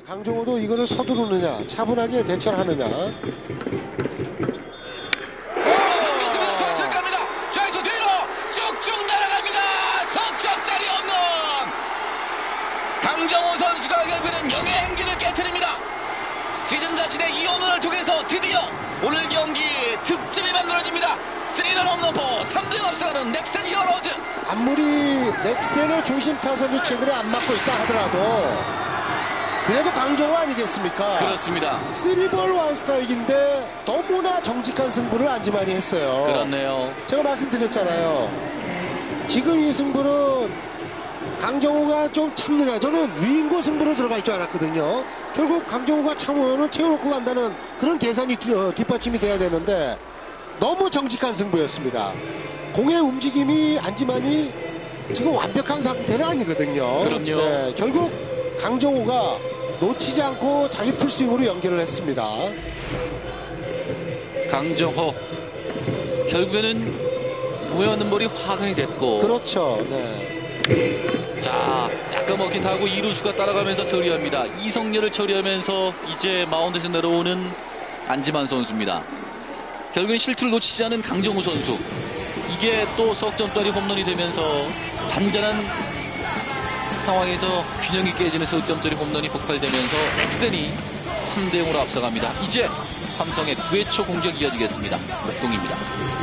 강정호도 이거를 서두르느냐 차분하게 대처를 하느냐 강정호 선수가 결국에는 영의 행진을 깨뜨립니다. 시즌 자신의 2홈런을 통해서 드디어 오늘 경기 득점이 만들어집니다. 3런 홈런포 3등 앞서가는 넥센 히어로즈. 아무리 넥센의 중심 타선이 최근에 안 맞고 있다 하더라도 그래도 강정호 아니겠습니까? 그렇습니다. 3볼 원 스트라이크인데 너무나 정직한 승부를 안지만이 했어요. 그렇네요. 제가 말씀드렸잖아요. 지금 이 승부는 강정호가 좀 참느냐. 저는 위인고 승부로 들어갈 줄 알았거든요. 결국 강정호가 참으면 채워놓고 간다는 그런 계산이 뒤- 어, 뒷받침이 돼야 되는데 너무 정직한 승부였습니다. 공의 움직임이 안지만이 지금 완벽한 상태는 아니거든요. 그럼요. 네, 결국 강정호가 놓치지 않고 자기 풀스윙으로 연결을 했습니다. 강정호. 결국에는 모여있는 볼이 화근이 됐고 그렇죠. 네. 자, 약간 먹힌 타고 이루수가 따라가면서 처리합니다. 이성렬을 처리하면서 이제 마운드에서 내려오는 안지만 선수입니다. 결국엔 실투를 놓치지 않은 강정우 선수. 이게 또 석점짜리 홈런이 되면서 잔잔한 상황에서 균형이 깨지는 석점짜리 홈런이 폭발되면서 넥센이 3대 0으로 앞서갑니다. 이제 삼성의 9회 초 공격 이어지겠습니다. 목동입니다.